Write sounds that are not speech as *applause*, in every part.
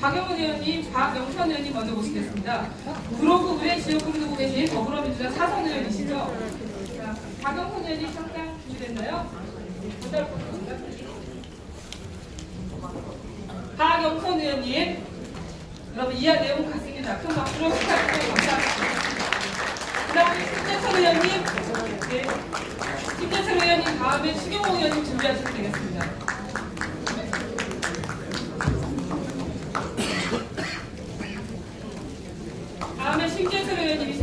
박영훈 의원님, 박영선 의원님 먼저 모시겠습니다. 구로구 의회 두고 계신 더불어민주당 사선 의원이시죠? 자, 박영선 의원님 잠깐 준비됐나요? 박영선 의원님, 여러분 이하 내용 같습니다. 큰 박수로 부탁드립니다. 감사합니다. 그 다음에 김재철 의원님, 네. 김재철 의원님 다음에 추경호 의원님 준비하시면 되겠습니다.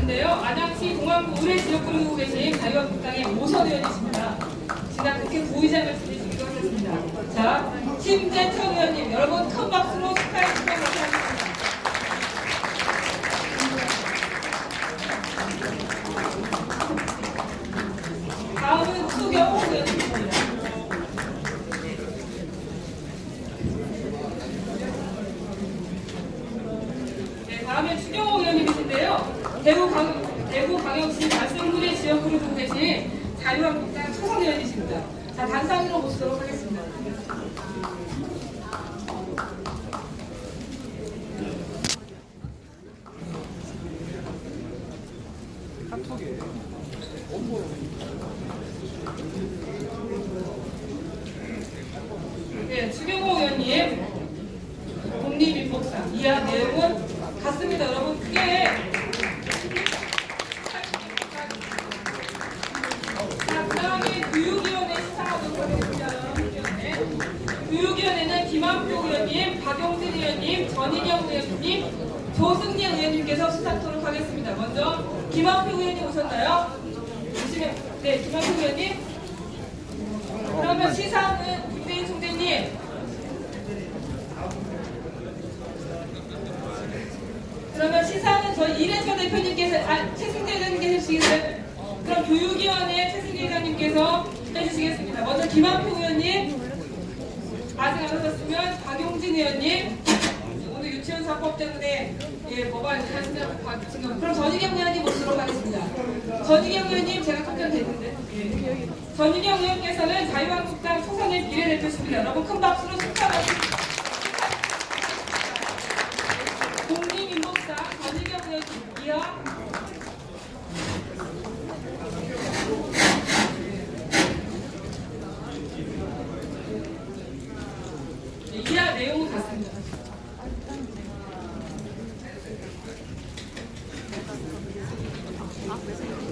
의원님이신데요. 안양시 동안구 의회 지역구를 두고 계신 자유한국당의 오선 의원이십니다. 지난 국회 부의장을 지내시기도 하셨습니다. 자, 심재철 의원님, 여러분 큰 박수로 축하해 주시면 감사하겠습니다. 다음은 추경호 의원님입니다. 네, 다음에 추경호 의원님이신데요. 대구 강, 대구 광역시 달성군의 지역구를 두고 계신 자유한국당 초선 의원이십니다. 자, 단상으로 모시도록 하겠습니다. 네, 추경호 의원님 독립인복상 이하 내용은 같습니다. 여러분 크게 자, 그다음에 교육위원회 시상하도록 하겠습니다. 교육위원회. 교육위원회는 김한표 의원님, 박용진 의원님, 전인영 의원님, 조승리 의원님께서 수상토록 하겠습니다. 먼저 김한표 의원님 오셨나요? 네, 김한표 의원님. 그러면 시상은 김대인 총재님. 그러면 시상은 저희 이래철 대표님께서, 아, 최승재 의장님께서 해주시겠어요? 그럼 교육위원회 의장님께서 해주시겠습니다. 먼저 김한표 의원님, 아직 안 하셨으면 박용진 의원님, 오늘 유치원 사법 때문에 예, 뭐가 하신다고 거. 그럼 전희경 의원님 모시도록 하겠습니다. 전희경 의원님 제가 답변 됐는데. 예. 전희경 의원께서는 자유한국당 초선의 비례대표십니다. 여러분 큰 박수로 축하드립니다. 독립인복상 전희경 의원님 이어 네, 이하 내용은 같습니다.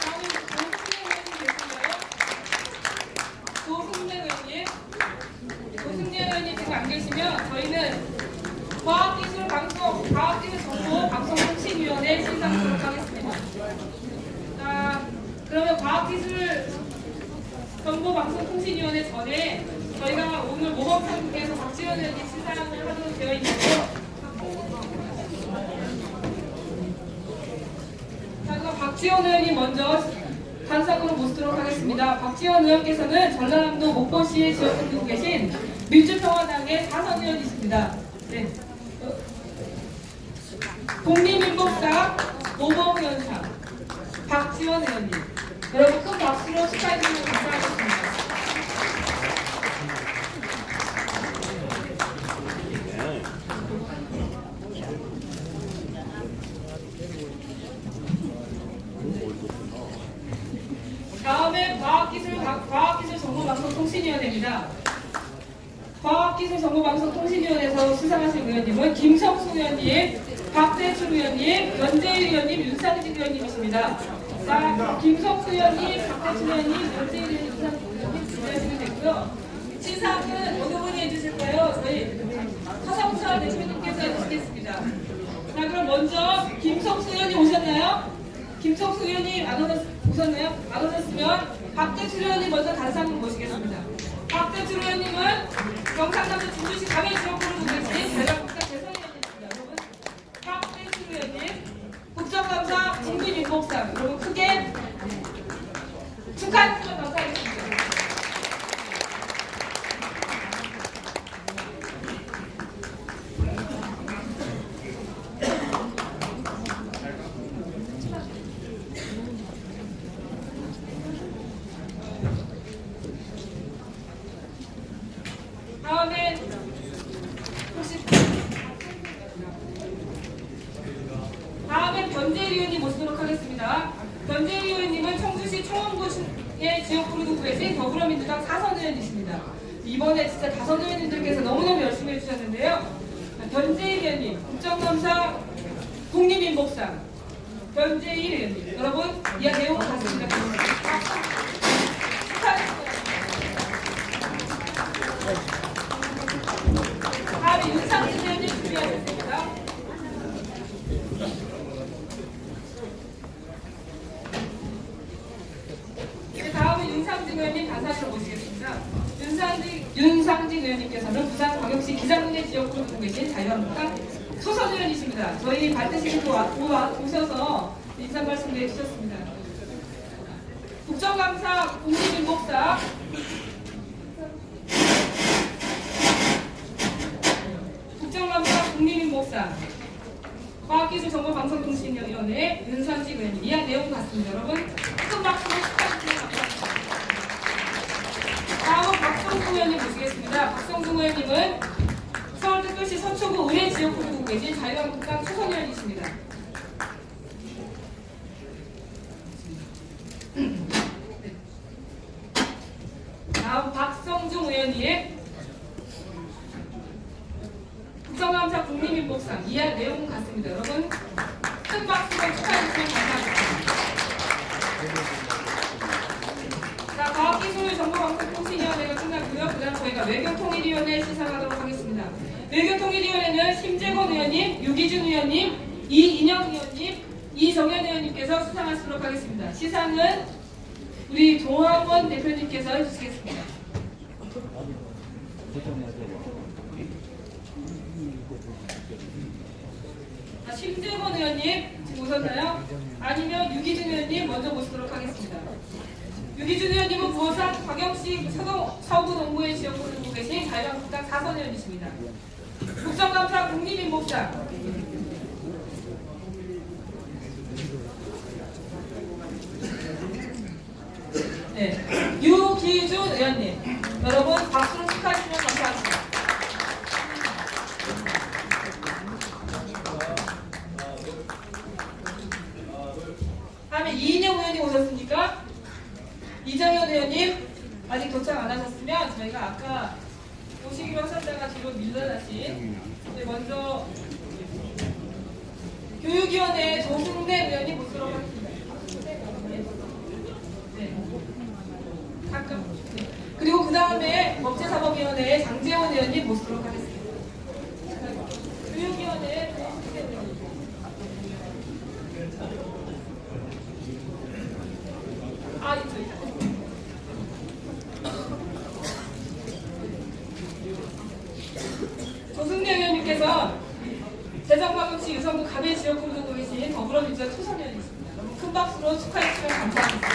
다음은 조승래 의원님 계신가요? 조승래 의원님. 조승래 의원님 지금 안 계시면 저희는 과학기술 방송, 과학기술 정보 방송 통신위원회 신상하도록 하겠습니다. 자, 그러면 과학기술 정보 방송 통신위원회 전에 저희가 오늘 모범상국에서 박지원 의원님 신상을 하도록 되어 있는데요. 자, 그럼 박지원 의원님 먼저 단상으로 모시도록 하겠습니다. 박지원 의원께서는 전라남도 목포시의 지역을 두고 계신 민주평화당의 사선 의원이십니다. 네. 어, 독립민복상 모범의원상 박지원 의원님. 여러분 큰 박수로 축하해 주시면 감사하겠습니다. 다음에 과학기술 과학기술 정보방송통신위원회입니다. 과학기술 정보방송통신위원회에서 수상하신 의원님은 김성수 의원님, 박대출 의원님, 연재일 의원님, 윤상진 의원님이십니다. 자, 김성수 의원님, 박대출 의원님, 연재일 의원님, 윤상진 의원님 준비하시면 되고요. 시상은 어느 분이 해주실까요? 저희 서성철 대표님께서 해주시겠습니다. 자, 그럼 먼저 김성수 의원님 오셨나요? 김성수 의원님 안 오셨, 오셨나요? 안 오셨으면 박대출 의원님 먼저 단상으로 모시겠습니다. 박대출 의원님은 경상남도 진주시 두고 계신 자유한국당 대선의원님입니다. 여러분, 박대출 의원님, 국정감사 국민인복상. 여러분 크게 축하해 주시면 감사하겠습니다. 다음에 혹시 다음에 변재일 의원님 모시도록 하겠습니다. 변재일 의원님은 청주시 청원구의 지역구로 계신 더불어민주당 사선 의원이십니다. 이번에 진짜 다선 의원님들께서 너무너무 열심히 해주셨는데요. 변재일 의원님, 국정감사 국립인복상 변재일 의원님, 여러분 이야기 내용 같습니다. 다음에 윤상진 의원님 준비하셨습니다. 네, 다음은 윤상진 의원님 단사로 윤상진, 윤상진 의원님께서는 부산광역시 기장군의 지역구로 두고 계신 자유한국당 소선 의원이십니다. 저희 발대식도 오셔서 인사 말씀도 해주셨습니다. 국정감사 국민인복사 국정감사 국민인복사 과학기술정보방송통신위원회 윤상진 의원님 이한 내용 같습니다. 여러분 큰 박수로 축하드립니다. 다음은 박성중 의원님 모시겠습니다. 박성중 의원님은 서울특별시 서초구 의회 지역구로 두고 계신 자유한국당 초선 의원이십니다. 다음 박성중 의원님 국정감사 국민민복상 이해 내용 같습니다. 여러분 큰 박수로 축하해주시면 감사합니다. 자, 과학기술정보방송통신위원회가 끝났고요. 그 다음 저희가 외교통일위원회 시상하도록 하겠습니다. 심재권 의원님, 유기준 의원님, 이인영 의원님, 이정현 의원님께서 수상하시도록 하겠습니다. 시상은 우리 조합원 대표님께서 해주시겠습니다. 자, 심재권 의원님 지금 오셨나요? 아니면 유기준 의원님 먼저 모시도록 하겠습니다. 유기준 의원님은 부산 광역시 서구 동부의 지역구를 두고 계신 자유한국당 사선 의원이십니다. 국정감사 국립인복상 네, 유기준 의원님 여러분 박수로 축하해주시면 감사하겠습니다. 다음에 이인영 의원님 오셨습니까? 이정현 의원님 아직 도착 안 하셨으면 저희가 아까 오시기로 하셨다가 뒤로 밀려나신 네, 먼저 교육위원회 조승래 의원님 모시도록 하겠습니다. 네. 네. 그리고 그 다음에 법제사법위원회 장재원 의원님 모시도록 하겠습니다. 교육위원회 조승래 의원님. 아, 있죠, 있죠. 조승래 의원님께서 대전광역시 유성구 가배 지역구로 두고 계신 더불어민주당 초선의원이십니다. 너무 큰 박수로 축하해 주시면 감사하겠습니다.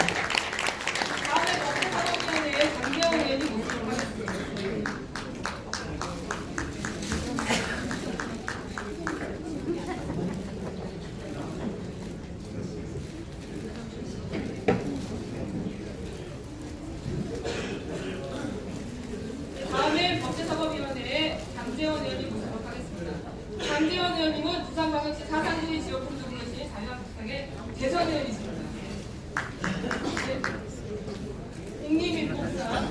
다음에 법제사법위원회의 장기영 의원이 모시도록 하겠습니다. 다음에 법제사법위원회에 장재원 의원님 모시도록 하겠습니다. 장재원 의원님은 부산광역시 사상구의 지역구로 두고 계신 자유한국당의 대선 의원이십니다. 네. 국립인복사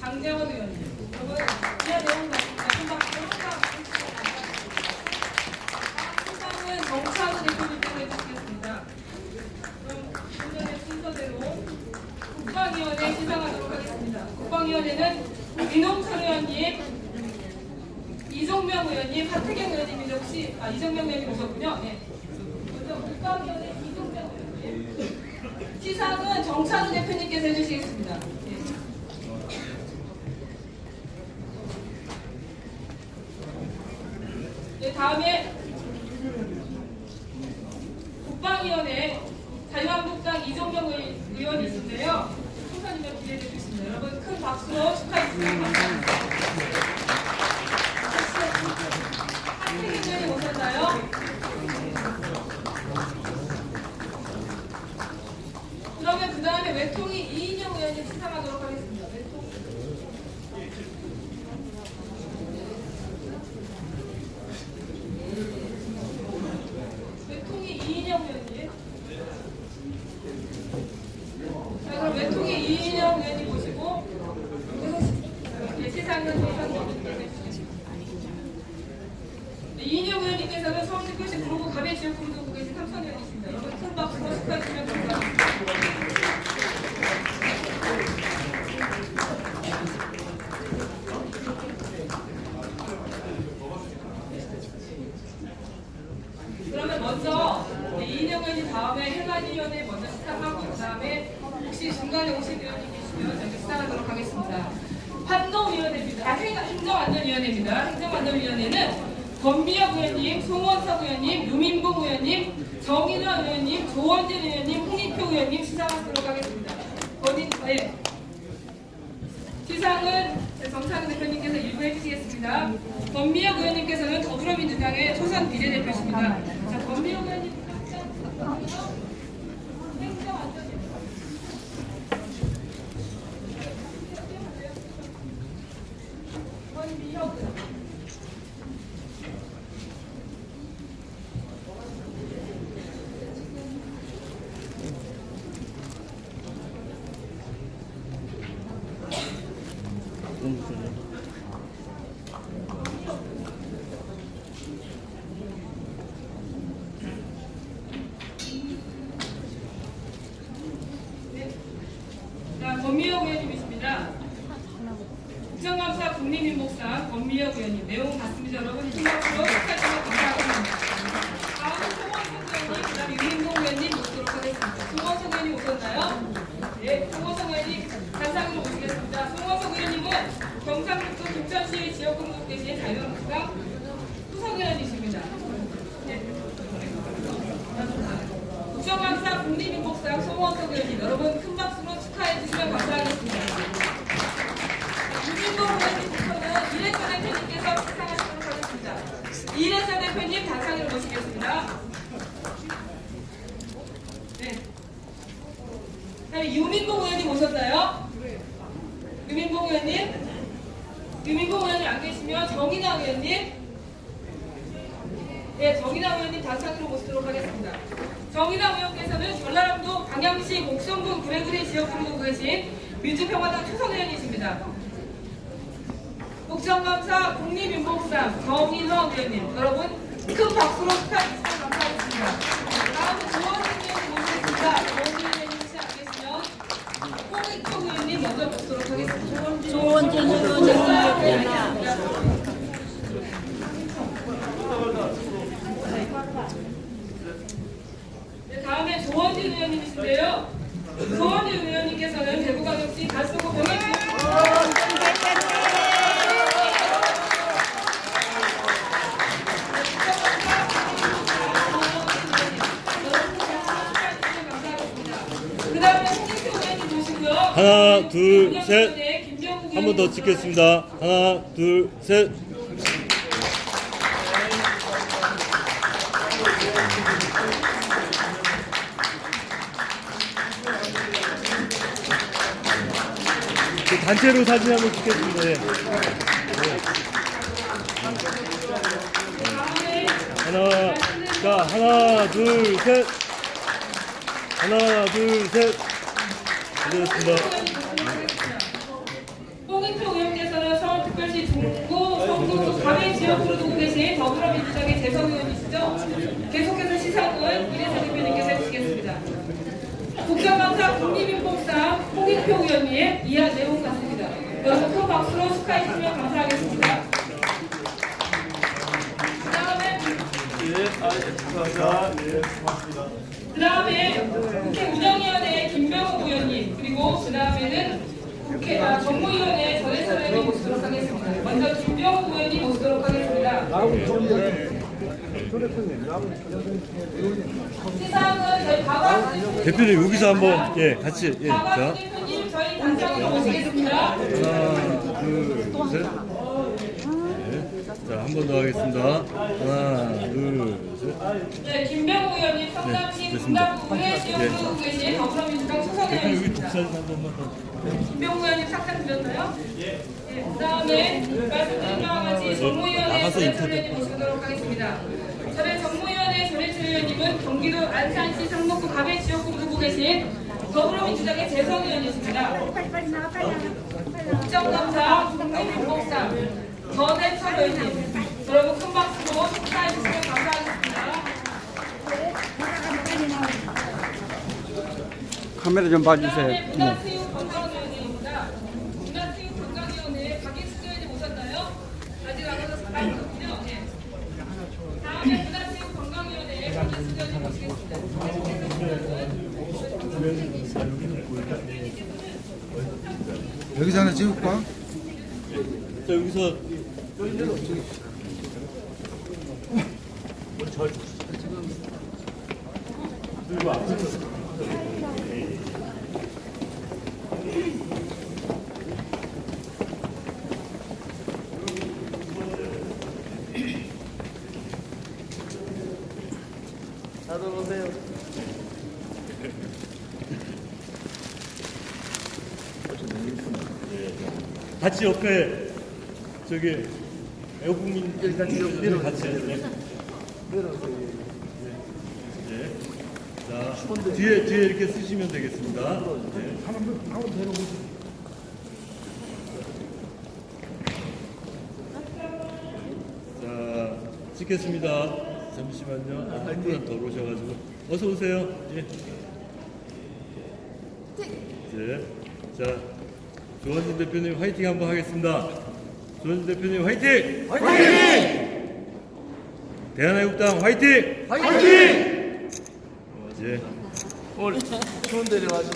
장재원 의원님. 여러분, 이하 내용 같습니다. 금방 항상 시상은 정찬우 대표님께서 해주시겠습니다. 그럼 오늘의 순서대로 국방위원회 시상하도록 하겠습니다. 국방위원회는 민홍철 의원님, 이종명 의원님, 하태경 의원님인데 혹시 아 이종명 의원님 오셨군요. 네. 먼저 국방위원회 이종명 의원님. 시상은 정찬우 대표님께서 해주시겠습니다. 네. 네, 다음에 국방위원회 자유한국당 이종명 의- 의원이신데요. 총사님을 기대해 주겠습니다. 여러분 큰 박수로 감사합니다. 한태경 의원님 오셨나요? 그러면 그 다음에 외통위 이인영 의원 의원님 시상하도록 하겠습니다. 외통. 외통이 이인영 의원님. 자, 그럼 외통이 이인영 의원님 모시고 예, 시상은 네, 이인영 의원님께서는 서울특별시 구로구 가배 지역구로 두고 계신 삼선의원이십니다. 여러분 큰 박수로 축하해 주시면 감사합니다. 그러면 먼저 네, 이인영 의원님 다음에 헬마니 의원을 먼저 시작하고 그 혹시 중간에 오신 의원님 계시면 저희 시작하도록 하겠습니다. 환노위원회입니다. 아, 행- 행정안전위원회입니다. 행정안전위원회는 권비혁 의원님, 송원석 의원님, 유민봉 의원님, 정인화 의원님, 조원진 의원님, 홍익표 의원님 시작하도록 하겠습니다. 본인, 네. 시상은 정찬훈 대표님께서 일부 해주시겠습니다. 권미혁 의원님께서는 더불어민주당의 초선 비례대표십니다. 자, 권미혁 의원님 행정안전위원회. 권미혁 의원님. 자, 권미혁 의원님이십니다. 국정감사 국민민복상 권미혁 의원님 내용 같습니다. 여러분 힘박수로 축하드리며 감사합니다. 다음 송원석 의원님, 그다음 유민봉 의원님 모시도록 하겠습니다. 송원석 의원님 오셨나요? 네, 송원석 의원님 단상으로 모시겠습니다. 송원석 의원님은 경상북도 김천시 지역구로 계신 자유한국당 후석 의원이십니다. 네. 국정감사 송원석 의원님 여러분 큰 박수로 축하해 주시면 감사하겠습니다. 유민봉 의원님부터는 이래서 대표님께서 시상하시도록 하겠습니다. 이래서 대표님 단상으로 모시겠습니다. 네. 그다음에 유민봉 의원님 오셨나요? 유민봉 의원님? 유민봉 의원님 안 계시면 정인아 의원님? 네, 정인아 의원님 단상으로 모시도록 하겠습니다. 정인아 의원께서는 전라남도 방양시 곡성군 구례구리 지역구로 두고 계신 민주평화당 초선 의원이십니다. 국정감사 국립윤복상 정인호 의원님 여러분 큰 박수로 축하해 주시면 감사하겠습니다. 다음은 조원진 의원님 모시겠습니다. 조원진 의원님 혹시 안 계시면 홍익총 의원님 먼저 모시도록 하겠습니다. 조원진 의원님 네, 모셨구나. 알겠습니다. 네, 다음에 조원진 의원님이신데요. 조원진 의원님께서는 대구광역시 달서구 병행 그 다음에 홍익표 의원님 모시고요. 하나, 둘, 셋. 김병국 한 번 더 의원님 찍겠습니다. 하나, 둘, 셋. 그 단체로 사진 한번 찍겠습니다. 예. 다음에 하나, 자, 하나, 둘, 셋. 하나, 둘, 셋. 고생하셨습니다. 홍익표 의원께서는 서울특별시 중구, 성북, 가맹 지역구로 두고 계신 더불어민주당의 재선 의원이시죠? 계속해서 시상은 이래서 대표님께서 해주시겠습니다. 국정감사 국립인법상 홍익표 의원님의 이하 내용 같습니다. 여러분 큰 박수로 축하해 주시면 감사하겠습니다. 그 다음에 그 다음에 국회 운영위원회 김병욱 의원님 그리고 그 다음에는 국회 아, 정무위원회 전해철 의원님 모시도록 하겠습니다. 먼저 김병욱 의원님 모시도록 하겠습니다. 대표님 여기서 한번 예 같이 예 자. 하나 둘셋 자, 한 번 더 하겠습니다. 하나, 둘, 셋. 네, 김병우 의원님 성남시 네, 됐습니다. 분당구에 지역구로 계신 대표님 여기 의원입니다. 김병우 의원님 삭장 드렸나요? 예. 그 다음에 말씀드린 바와 같이 정무 위원회 전해철 의원님 모시도록 하겠습니다. 전에 정무위원회 전해철 의원님은 경기도 안산시 상목구 가배 지역구로 두고 계신 더불어민주당의 재선 의원이십니다. 국정감사 국민민복상 전해철 의원님 여러분 큰 박수로 축하해 주시면 감사하겠습니다. 카메라 좀 봐주세요. 그다음에 문화체육 관광위원회입니다. 문화체육 관광위원회 박인숙 의원님 오셨나요? 아직 안 오셨- 안 오셨군요. 네. 다음에 문화체육 관광위원회 박인숙 의원님 모시겠습니다. 여기서 하나 찍을까? 자, 여기서 같이 옆에 저기 애국민 일단 밀어 같이 네. 네. 자 뒤에 뒤에 이렇게 쓰시면 되겠습니다. 네. 자 찍겠습니다. 잠시만요. 아, 한 분은 더 오셔가지고 어서 오세요. 예. 네. 자, 조원진 대표님 화이팅 한번 하겠습니다. 조원진 대표님 화이팅! 화이팅! 대한애국당 화이팅! 화이팅! 어, 예. 오늘 추운 데를 와서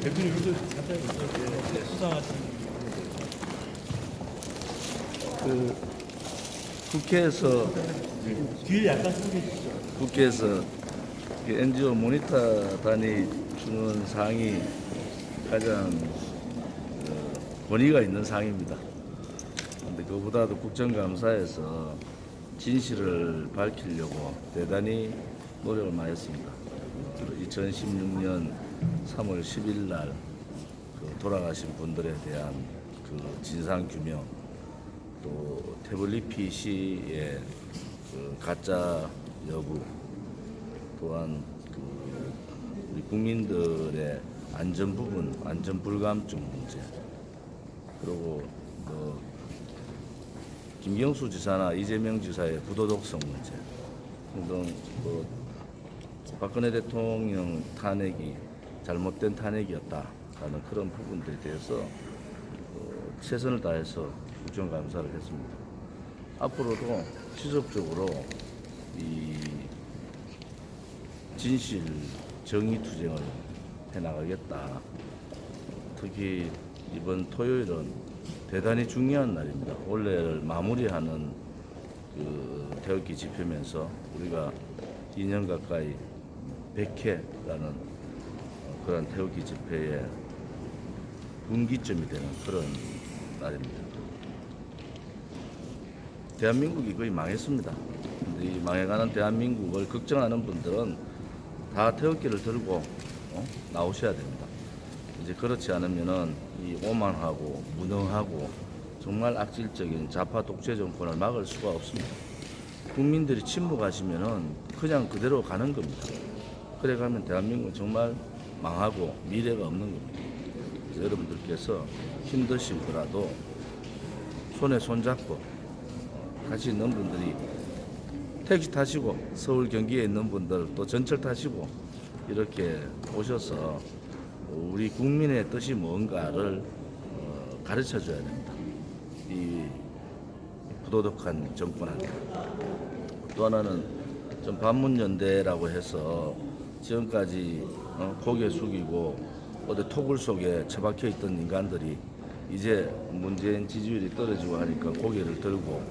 대표님 여기서 잠깐 예, 수상하신 그 국회에서 뒤에 약간 소개해 주시죠. 국회에서 그 NGO 모니터단이 주는 상이 가장 어, 권위가 있는 상입니다. 근데 그보다도 국정감사에서 진실을 밝히려고 대단히 노력을 많이 했습니다. 2016년 3월 10일 날그 돌아가신 분들에 대한 그 진상 규명 또 태블릿 PC의 그 가짜 여부 또한 그 우리 국민들의 안전 부분, 안전 불감증 문제 그리고 뭐 김경수 지사나 이재명 지사의 부도덕성 문제 등등 그 박근혜 대통령 탄핵이 잘못된 탄핵이었다라는 그런 부분들에 대해서 어, 최선을 다해서 국정감사를 했습니다. 앞으로도 지속적으로 이 진실 정의 투쟁을 해나가겠다. 특히 이번 토요일은 대단히 중요한 날입니다. 올해를 마무리하는 그 태극기 집회면서 우리가 2년 가까이 100회라는 그런 태극기 집회의 분기점이 되는 그런 날입니다. 대한민국이 거의 망했습니다. 이 망해가는 대한민국을 걱정하는 분들은 다 태극기를 들고 어? 나오셔야 됩니다. 이제 그렇지 않으면은 이 오만하고 무능하고 정말 악질적인 좌파 독재 정권을 막을 수가 없습니다. 국민들이 침묵하시면은 그냥 그대로 가는 겁니다. 그래 가면 대한민국은 정말 망하고 미래가 없는 겁니다. 여러분들께서 힘드시더라도 손에 손 잡고 같이 있는 분들이 택시 타시고 서울 경기에 있는 분들 또 전철 타시고 이렇게 오셔서 우리 국민의 뜻이 뭔가를 어, 가르쳐 줘야 됩니다. 이 부도덕한 정권한테. 또 하나는 좀 반문연대라고 해서 지금까지 어, 고개 숙이고 어디 토굴 속에 처박혀 있던 인간들이 이제 문재인 지지율이 떨어지고 하니까 고개를 들고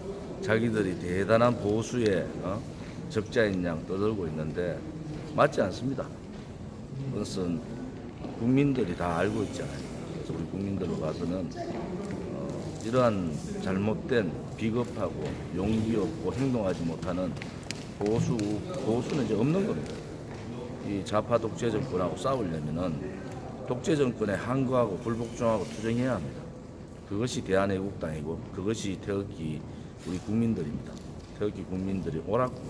자기들이 대단한 보수의 어, 적자인 양 떠들고 있는데 맞지 않습니다. 그것은 국민들이 다 알고 있잖아요. 그래서 우리 국민들로 봐서는 어, 이러한 잘못된 비겁하고 용기 없고 행동하지 못하는 보수 보수는 이제 없는 겁니다. 이 좌파 독재 정권하고 싸우려면은 독재 정권에 항거하고 불복종하고 투쟁해야 합니다. 그것이 대한애국당이고 그것이 태극기 우리 국민들입니다. 태극기 국민들이 옳았고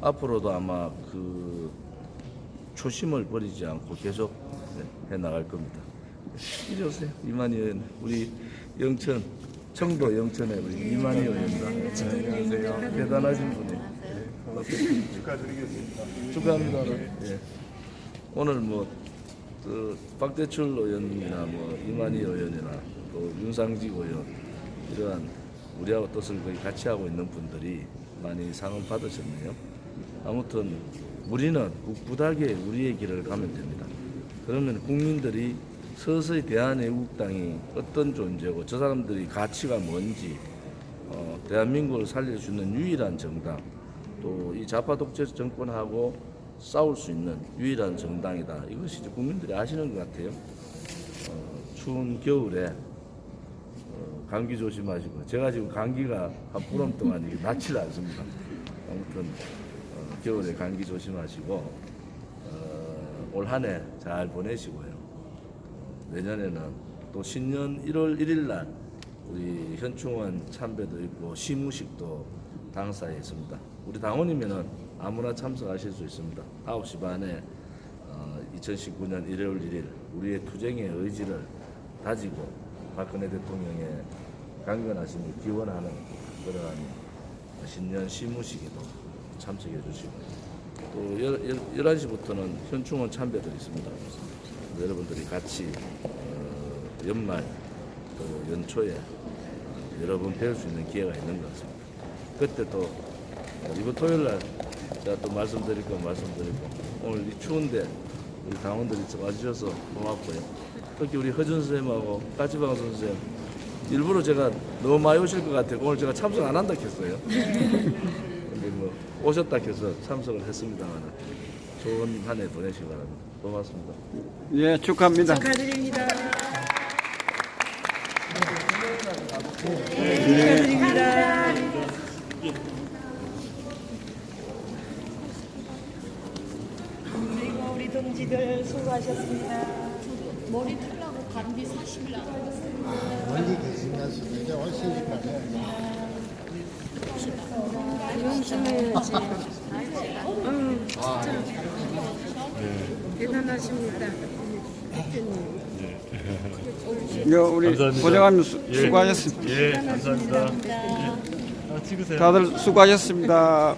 앞으로도 아마 그 초심을 버리지 않고 계속 네, 해 나갈 겁니다. 이리 오세요. 이만희 의원, 우리 영천, 청도 영천의 우리 이만희 의원입니다. 안녕하세요. 대단하신 분이에요. 축하드리겠습니다. 축하합니다. 예. 오늘 뭐, 그 박대출 의원님이나 뭐 이만희 의원이나 또 윤상직 의원 이러한 우리하고 뜻을 거의 같이 하고 있는 분들이 많이 상을 받으셨네요. 아무튼 우리는 꿋꿋하게 우리의 길을 가면 됩니다. 그러면 국민들이 서서히 대한애국당이 어떤 존재고 저 사람들이 가치가 뭔지 어, 대한민국을 있는 유일한 정당 또 이 좌파 독재 정권하고 싸울 수 있는 유일한 정당이다. 이것이 이제 국민들이 아시는 것 같아요. 어, 추운 겨울에 어, 감기 조심하시고 제가 지금 감기가 한 보름 동안 이게 낫질 않습니다. 아무튼 어, 겨울에 감기 조심하시고 어, 올 한 해 잘 보내시고요. 내년에는 또 신년 1월 1일 날 우리 현충원 참배도 있고 시무식도 당사에 있습니다. 우리 당원이면은 아무나 참석하실 수 있습니다. 9시 반에 어, 2019년 1월 1일 우리의 투쟁의 의지를 다지고 박근혜 대통령의 강건하심을 기원하는 그러한 신년 시무식에도 참석해 주시고 또 11시부터는 현충원 참배도 있습니다. 여러분들이 같이 어, 연말 또 연초에 어, 여러 번 배울 수 있는 기회가 있는 것 같습니다. 그때 또 어, 이번 토요일 날 제가 또 말씀드릴 건 말씀드리고 오늘 이 추운데 우리 당원들이 와주셔서 고맙고요. 특히 우리 허준 선생님하고 까치방 선생님 일부러 제가 너무 많이 오실 것 같아요. 오늘 제가 참석 안 한다 했어요. *laughs* 오셨다 해서 참석을 했습니다만 좋은 한 해 보내시기 바랍니다. 고맙습니다. 예, 축하합니다. 축하드립니다. 그리고 우리 동지들 수고하셨습니다. 머리 틀라고 감기 40일 남았어요. 멀리 계시면 이제 오시니까 용심해야지. 응, 대단하십니다. 이거 우리 감사합니다. 고생하는 수, 예. 수고하셨습니다. 예, 감사합니다. 예. 아, 찍으세요. 다들 수고하셨습니다.